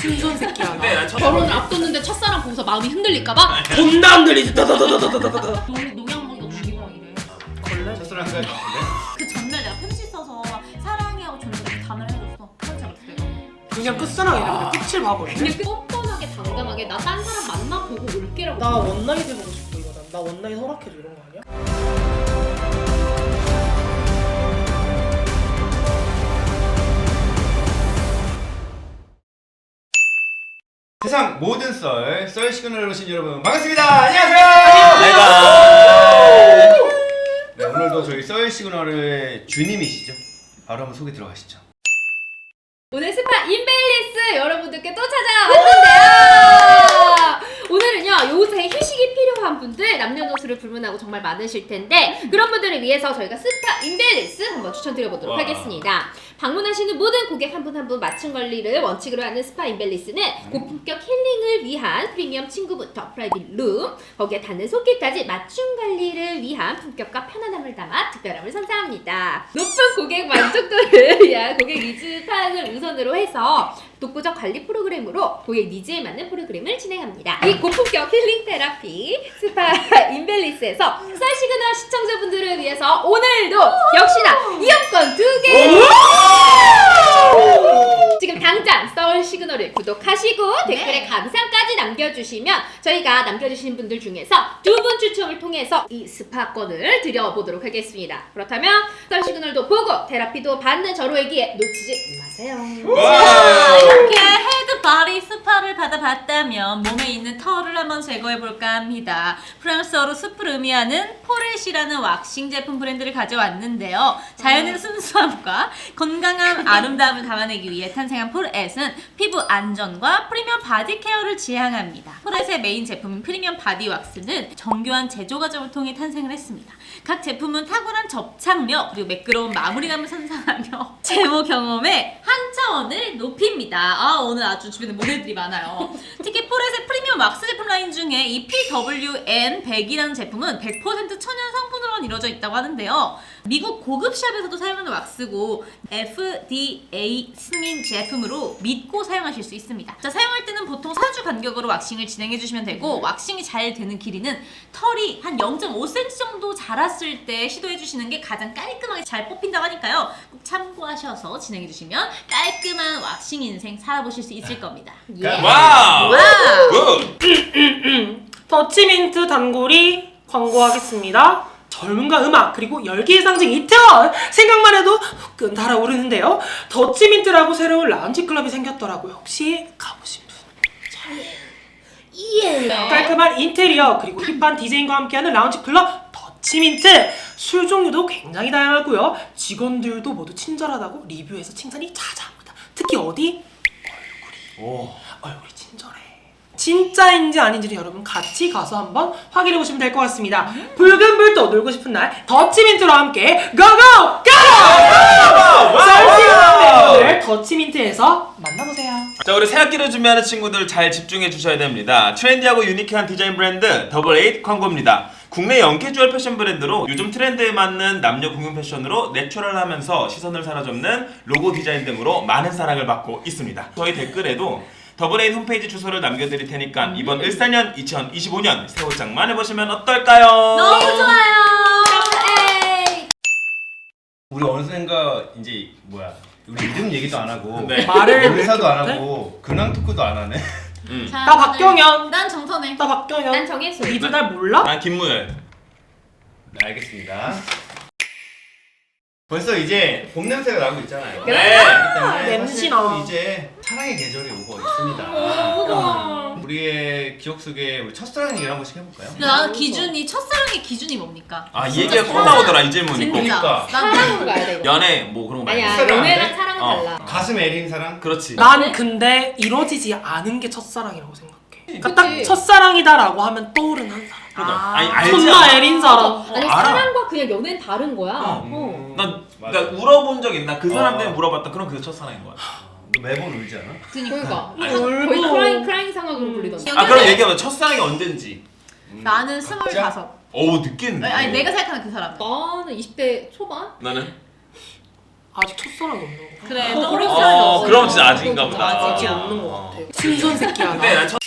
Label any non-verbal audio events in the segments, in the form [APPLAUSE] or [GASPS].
순선 새끼야. 근데 난 첫. 결혼을 앞뒀는데 첫사람 보고서 마음이 흔들릴까봐 존나 안 들리지. 다다다다다다다. 농- 농약 먹이고 죽이고 이래. 걸레? 첫사랑 생각이 나는데? 그 전날 내가 편지 써서 사랑해 하고 줬는데 단을 해줬어. 편지 어떻게 그냥 끝사랑이래. 근데 끝을 봐버리네. 그냥 뻔뻔하게 당당하게 나 딴 사람 만나보고 올게라고. 나 원나잇 해보고 싶어 이거. 나, 나 원나잇 허락해줘 이런 거 아니야? 세상 모든 썰, 썰 시그널을 오신 여러분 반갑습니다. 안녕하세요. 내가 네, 오늘도 저희 썰 시그널의 주님이시죠. 바로 한번 소개 들어가시죠. 오늘 스파 인벨리스 여러분들께 또 찾아왔는데요. 오늘은요 요새 필요한 분들 남녀노소를 불문하고 정말 많으실 텐데 그런 분들을 위해서 저희가 스파 인벨리스 한번 추천드려보도록 와. 하겠습니다. 방문하시는 모든 고객 한 분 한 분 맞춤 관리를 원칙으로 하는 스파 인벨리스는 고품격 힐링을 위한 프리미엄 친구부터 프라이빗 룸 거기에 닿는 손길까지 맞춤 관리를 위한 품격과 편안함을 담아 특별함을 선사합니다. 높은 고객 만족도를 [LAUGHS] 위한 고객 니즈 파악을 우선으로 해서 독보적 관리 프로그램으로 고객 니즈에 맞는 프로그램을 진행합니다. 이 고품격 힐링 테라피 스파 [LAUGHS] 인벨리스에서 쌀 시그널 시청자분들을 위해서 오늘도 역시나 이용권 두 개! 지금 당장 서울 시그널을 구독하시고 댓글에 감상까지 남겨주시면 저희가 남겨주신 분들 중에서 두 분 추첨을 통해서 이 스파권을 드려보도록 하겠습니다. 그렇다면 서울 시그널도 보고 테라피도 받는 저로에게 놓치지 마세요. 자, 이렇게 헤 드 바리 스파를 받아봤다면 몸에 있는 털을 한번 제거해 볼까 합니다. 프랑스어로 숲을 의미하는 포렛이라는 왁싱 제품 브랜드를 가져왔는데요. 자연의 순수함과 건강한 [LAUGHS] 아름다움을 담아내기 위해 탄생한 포렛은 피부 안전과 프리미엄 바디 케어를 지향합니다. 포렛의 메인 제품인 프리미엄 바디 왁스는 정교한 제조 과정을 통해 탄생을 했습니다. 각 제품은 탁월한 접착력 그리고 매끄러운 마무리감을 선사하며 [LAUGHS] 제모 경험의 한 차원을 높입니다. 아 오늘 아주 주변에 모델들이 많아요. 특히 포렛의 프리미엄 왁스 제품 라인 중에 이 PWN100이라는 제품은 100% 천연 성분 으로 이루어져 있다고 하는데요. 미국 고급 샵에서도 사용하는 왁스고 FDA 승인 제품으로 믿고 사용하실 수 있습니다. 자 사용할 때는 보통 4주 간격으로 왁싱을 진행해 주시면 되고 왁싱이 잘 되는 길이는 털이 한 0.5cm 정도 자랐을 때 시도해 주시는 게 가장 깔끔하게 잘 뽑힌다고 하니까요. 꼭 참고하셔서 진행해 주시면 깔끔한 왁싱 인생 살아보실 수 있을 겁니다. 예. 와우. 와우! 굿. 더치민트 단골이 광고하겠습니다. 젊음과 음악 그리고 열기의 상징 이태원 생각만 해도 후끈 달아오르는데요. 더치민트라고 새로운 라운지 클럽이 생겼더라고요. 혹시 가보신 분? 예. 깔끔한 인테리어 그리고 힙한 디자인과 함께하는 라운지 클럽 더치민트 술 종류도 굉장히 다양하고요. 직원들도 모두 친절하다고 리뷰에서 칭찬이 자자합니다. 특히 어디 오. 얼굴이 친절해. 진짜인지 아닌지를 여러분 같이 가서 한번 확인해 보시면 될 것 같습니다. 붉은 불도 놀고 싶은 날 더치민트와 함께 고고 고! 썰시간 멤버들 더치민트에서 만나보세요. 자 우리 새학기를 준비하는 친구들 잘 집중해 주셔야 됩니다. 트렌디하고 유니크한 디자인 브랜드 더블 에잇 광고입니다. 국내 연캐주얼 패션 브랜드로 요즘 트렌드에 맞는 남녀 공용 패션으로 내추럴하면서 시선을 사로잡는 로고 디자인 등으로 많은 사랑을 받고 있습니다. 저희 댓글에도 더블 에잇 홈페이지 주소를 남겨드릴 테니까 이번 일사년 2025년 새 옷장만 해보시면 어떨까요? 너무 좋아요. 에이. 우리 어느샌가 이제 뭐야? 우리 이름 얘기도 안 하고 네. 말을 인사도 안 이렇게 하고 근황 토크도 안 하네. 음. 자, 나 박경현. 난 정선혜. 나 박경현. 난 정혜수. 니들 날 몰라? 난 김무열. 네, 알겠습니다. 벌써 이제 봄 냄새가 나고 있잖아요. 그래. 그렇기 때문에 냄새 사실 나. 또 이제 사랑의 계절이 오고 있습니다. 무거워. 우리의 기억 속에 우리 첫사랑 얘기를 한 번씩 해볼까요? 근데 나는 기준이 첫사랑의 기준이 뭡니까? 아 이 얘기가 꼭 나오더라 이 질문이 꼭. 그러니까. 난 사랑으로 가야 돼. 이거. 연애 뭐 그런 거 말고. 아니야 사랑 안 연애랑 돼? 사랑은 어. 달라. 가슴 애린 사랑? 그렇지. 난 근데 이루어지지 않은 게 첫사랑이라고 생각해. 그러니까 딱 그치. 첫사랑이다라고 하면 떠오르는 한 사람. 그러니까 아. 아니 알지. 존나 애린 사람. 아니 알아. 사랑과 그냥 연애는 다른 거야. 어. 어. 난 맞아. 그러니까 울어본 적 있나? 그 사람 어. 때문에 물어봤다. 그럼 그게 첫사랑인 거야. 너 매번 울지 않아? 그니까. 그러니까 울고. 거의 크라잉 크라잉 상황으로 불리던데. 아 그럼 얘기해봐. 첫사랑이 언젠지. 나는 스물다섯. 어우 늦겠네. 아니 내가 생각하는 그 사람. 나는 20대 초반? 나는 아직 첫사랑이 없는 거. 그래 어, 떠오르는 그럼- 사람이 어, 없어. 그럼 진짜 아직인가 보다. 아직. 없는 거 같아. 순선 새끼야. 근데 난 첫,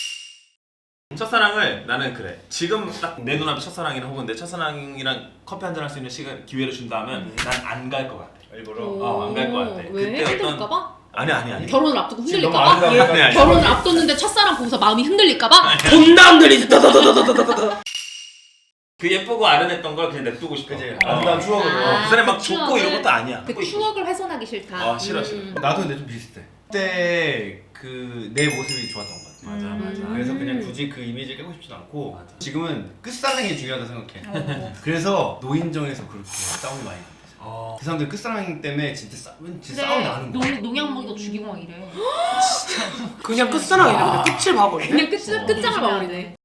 첫사랑을 나는 그래. 지금 딱 내 눈앞에 첫사랑이랑 혹은 내 첫사랑이랑 커피 한잔 할 수 있는 시간 기회를 준다면 난 안 갈 것 같아. 일부러. 어, 안갈것 같아. 왜? 그때 어떤- 흔들릴까봐? 아니 아니 아니. 결혼을 앞두고 지금 너무 흔들릴까봐? 아름다운 아니 아니. 결혼을 앞뒀는데 첫사랑 보고서 마음이 흔들릴까봐? 존나 안 들리지. 다다다다다다다. 그 예쁘고 아련했던 걸 그냥 냅두고 싶어. 그지. 어. 아름다운 추억으로. 아. 그 사람 막그 좋고 추억을- 이런 것도 아니야. 그 추억을 훼손하기 싫다. 아, 싫어, 싫어. 음. 나도 근데 좀 비슷해. 그때 그 내 모습이 좋았던 것 같아. 맞아 맞아. 음. 그래서 그냥 굳이 그 이미지를 깨고 싶지도 않고 맞아. 지금은 끝사랑이 중요하다 생각해. 어. 그래서 노인정에서 그렇게 싸움이 많이 난다. 어. 그 사람들 끝사랑 때문에 진짜 싸움 진짜 그래, 싸움 나는 거야. 농, 농약 먹이고 죽이고 막 이래. [GASPS] 그냥 끝사랑이네. 그냥 끝을 봐버리네. 그냥 끝, 끝장을 봐버리네.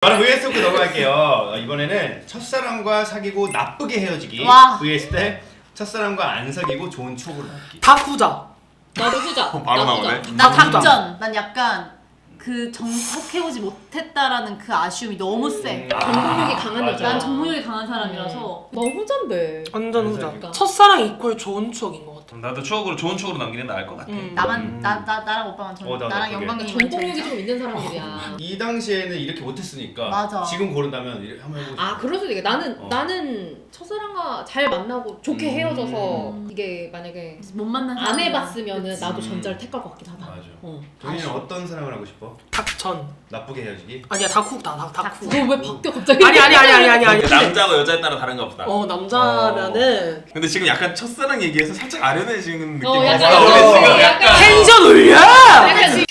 바로 vs 토크 넘어갈게요. 어, 이번에는 첫사랑과 사귀고 나쁘게 헤어지기 와. vs 때 첫사랑과 안 사귀고 좋은 추억으로 남기. 다 후자. 나도 후자. [LAUGHS] 바로 나도 나오네. 나. 답전. 난 약간 그 정복해오지 못했다라는 그 아쉬움이 너무 세. 음. 정복력이 강한 맞아. 여자. 난 정복력이 강한 사람이라서 너 후잔데. 완전 안 후자. 사귀고. 첫사랑 이퀄 좋은 추억인 것 같아. 나도 추억으로 좋은 추억으로 남기는 나을 것 같아. 음. 나만 음. 나, 나 나랑 오빠만 전 어, 나도 나랑 그게. 영광이 정복력이 좀 있는 사람들이야. [LAUGHS] 이 당시에는 이렇게 못했으니까 맞아. 지금 고른다면 이렇게 한번 해보고 싶어. 아 그럴 수도 있겠다. 나는 어. 나는 첫사랑과 잘 만나고 좋게 음. 헤어져서 이게 만약에 못 만난 안 사람이야. 해봤으면은 그치. 나도 음. 전자를 택할 것 같긴 하다. 맞아. 어. 종이는 어떤 사랑을 하고 싶어? 닥천. 나쁘게 헤어지기? 아니야 다쿠다 다 다쿠. 너왜 바뀌어 갑자기? 아니 아니 아니 아니 아니 아니. 남자고 여자에 따라 다른가 보다. 어 남자면은 근데 지금 약간 첫사랑 얘기해서 살짝 아 련해지는 느낌. 어, 약간. 어, 지금 약간- 약간 텐션 올려. 약간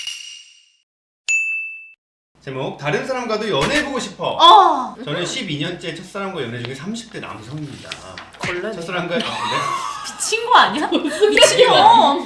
제목 다른 사람과도 연애해보고 싶어. 어. 저는 12년째 첫사랑과 연애 중에 30대 남성입니다. 걸레네. 첫사랑과 아, 미친 거 아니야? 무슨 미친 거.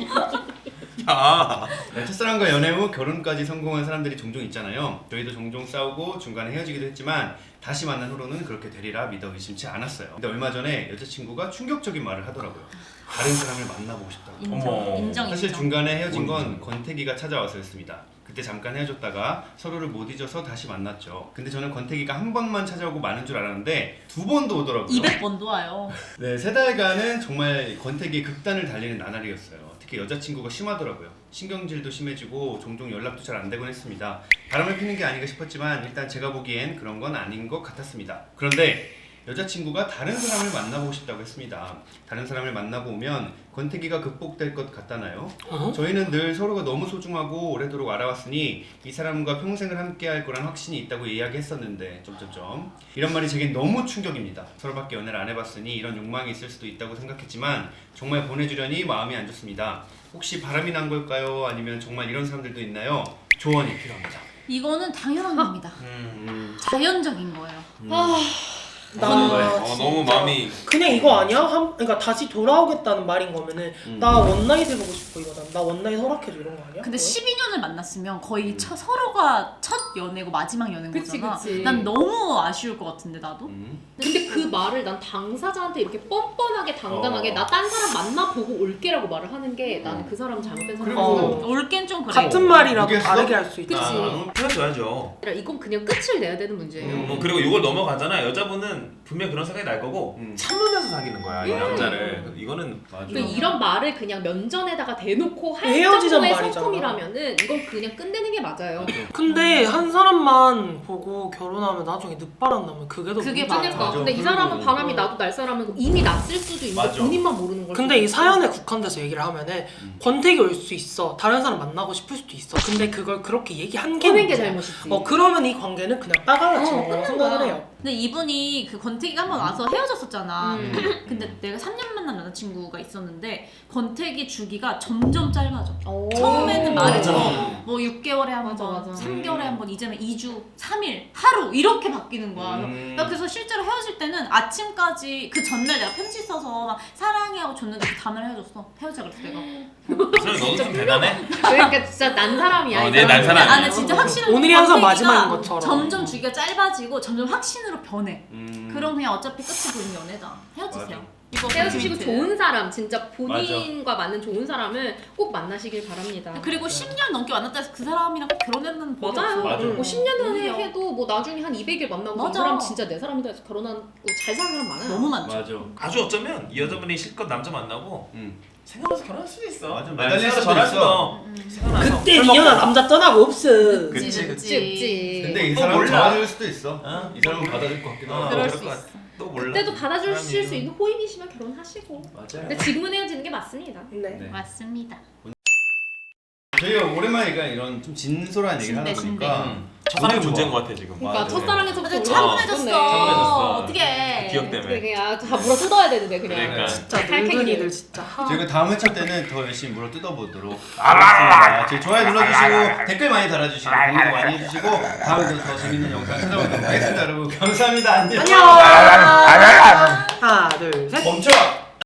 아. 네, 첫사랑과 연애 후 결혼까지 성공한 사람들이 종종 있잖아요. 저희도 종종 싸우고 중간에 헤어지기도 했지만 다시 만난 후로는 그렇게 되리라 믿어 의심치 않았어요. 근데 얼마 전에 여자친구가 충격적인 말을 하더라고요. 다른 사람을 만나보고 싶다고. 인정. 어머. 인정. 사실 인정. 중간에 헤어진 건뭔 권태기가 찾아와서였습니다. 그때 잠깐 헤어졌다가 서로를 못 잊어서 다시 만났죠. 근데 저는 권태기가 한 번만 찾아오고 마는 줄 알았는데 두 번도 오더라고요. 200번도 와요. [LAUGHS] 네, 세 달간은 정말 권태기의 극단을 달리는 나날이었어요. 특히 여자친구가 심하더라고요. 신경질도 심해지고 종종 연락도 잘 안 되곤 했습니다. 바람을 피는 게 아닌가 싶었지만 일단 제가 보기엔 그런 건 아닌 것 같았습니다. 그런데 여자친구가 다른 사람을 만나보고 싶다고 했습니다. 다른 사람을 만나고 오면 권태기가 극복될 것 같다나요? 어? 저희는 늘 서로가 너무 소중하고 오래도록 알아왔으니 이 사람과 평생을 함께할 거란 확신이 있다고 이야기했었는데 점점점 이런 말이 제겐 너무 충격입니다. 서로밖에 연애를 안 해봤으니 이런 욕망이 있을 수도 있다고 생각했지만 정말 보내주려니 마음이 안 좋습니다. 혹시 바람이 난 걸까요? 아니면 정말 이런 사람들도 있나요? 조언이 필요합니다. 이거는 당연한 겁니다. 음. 자연적인 거예요. 아, 나 어, 진짜 너무 마음이 그냥 이거 아니야? 한, 그러니까 다시 돌아오겠다는 말인 거면은 음. 나 원나잇 해보고 싶어 이거다. 나 원나잇 허락해줘 이런 거 아니야? 근데 그거? 12년을 만났으면 거의 첫, 서로가 첫 연애고 마지막 연애인 그치, 거잖아. 그치. 난 너무 아쉬울 것 같은데 나도. 음. 근데 그 말을 난 당사자한테 이렇게 뻔뻔하게 당당하게 어. 나 딴 사람 만나보고 올게라고 말을 하는 게 나는 그 사람 잘못된 사람 그리고 어. 올겐 좀 그래. 같은 말이라도? 다르게 할 수 있다. 그치. 아, 헤어져야죠. 아니라 이건 그냥 끝을 내야 되는 문제예요. 음. 뭐 그리고 이걸 넘어가잖아. 여자분은 분명 그런 생각이 날 거고 음. 참으면서 사귀는 거야 이 남자를. 이거는 맞아. 그러니까 이런 말을 그냥 면전에다가 대놓고 할 헤어지자는 정도의 말이잖아. 성품이라면은 이건 그냥 끝내는 게 맞아요. 근데 한 사람만 보고 결혼하면 나중에 늦바람 나면 그게 더 그게 문제야. 그러니까 맞아. 근데 이 그리고- 사람은 바람이 나도 날 사람이고 이미 났을 수도 있는데 맞아. 본인만 모르는 걸 근데 수도 이 있고. 사연에 국한돼서 얘기를 하면은 음. 권태기 올 수 있어. 다른 사람 만나고 싶을 수도 있어. 근데 그걸 그렇게 얘기한 게 꺼낸 게 문제야. 잘못이지. 어 그러면 이 관계는 그냥 빠갈라치는 어, 거라고 그러니까. 생각을 해요. 근데 이분이 그 권태기가 한 번 와서 헤어졌었잖아. 음. [LAUGHS] 근데 내가 3년 만난 여자친구가 있었는데 권태기 주기가 점점 짧아져. 오. 처음에는 말해줘. 뭐 6개월에 한 맞아, 번, 맞아. 3개월에 한 번, 이제는 2주, 3일, 하루 이렇게 바뀌는 거야. 음. 나 그래서 실제로 헤어질 때는 아침까지 그 전날 내가 편지 써서 막 사랑해 하고 줬는데 그 다음날 헤어졌어. 헤어지자 그랬어 내가. 그 너도 좀 대단해. 그러니까 진짜 난 사람이야. 어, 이내 사람은. 난 사람이야. 아, 근데 진짜 확실한 오늘이 항상 권태기가 마지막인 것처럼. 점점 주기가 짧아지고 점점 확신으로 변해. 음. 그럼 그냥 어차피 끝이 보이는 연애다. 헤어지세요. 맞아. 이거 헤어지시고. 좋은 사람, 진짜 본인과 맞는 좋은 사람을 꼭 만나시길 바랍니다. 그리고 10년 넘게 만났다 해서 그 사람이랑 꼭 결혼했는 법이 맞아요. 없어. 맞아요. 뭐 10년 전에 오히려. 해도 뭐 나중에 한 200일 만나고 이 맞아. 사람 진짜 내 사람이다 해서 결혼한 잘 사는 사람 많아요. 너무 많죠. 맞아. 아주 어쩌면 이 여자분이 실컷 남자 만나고 음. 생각나서 결혼할 수도 있어. 맞아, 네, 매달릴 수도 결혼할 있어. 수도 생각나서 그때 술 먹고. 남자 떠나고 없어. 그치, 그치. 읍지. 근데 이 어, 사람은 몰라. 잡아줄 수도 있어. 어? 이 사람은 받아줄 것 같기도 어, 하고. 그럴 그럴 수것 있어. 같아. 또 몰라. 그때도 받아주실 사람이. 수 있는 호의이시면 결혼하시고. 맞아요. 근데 지금은 헤어지는 게 맞습니다. 네. 네. 맞습니다. 저희가 오랜만이니까 이런 좀 진솔한 얘기를 하다 보니까 음. 첫사랑이. 문제인 것 같아 지금. 그러니까. 첫사랑에서부터 차분해졌어. 차분해졌어. 그래, 그냥 다 물어 뜯어야 되는데 그냥. 그러니까. 진짜 칼칼이를. 늙은이들 진짜. 하. 저희가 다음 회차 때는 더 열심히 물어 뜯어보도록 하겠습니다. 저희 좋아요 눌러주시고 댓글 많이 달아주시고 공유 많이 해주시고 다음에도 더 재밌는 영상 찾아오도록 하겠습니다. 여러분 감사합니다. 안녕. 안녕. 하나 둘 셋. 멈춰.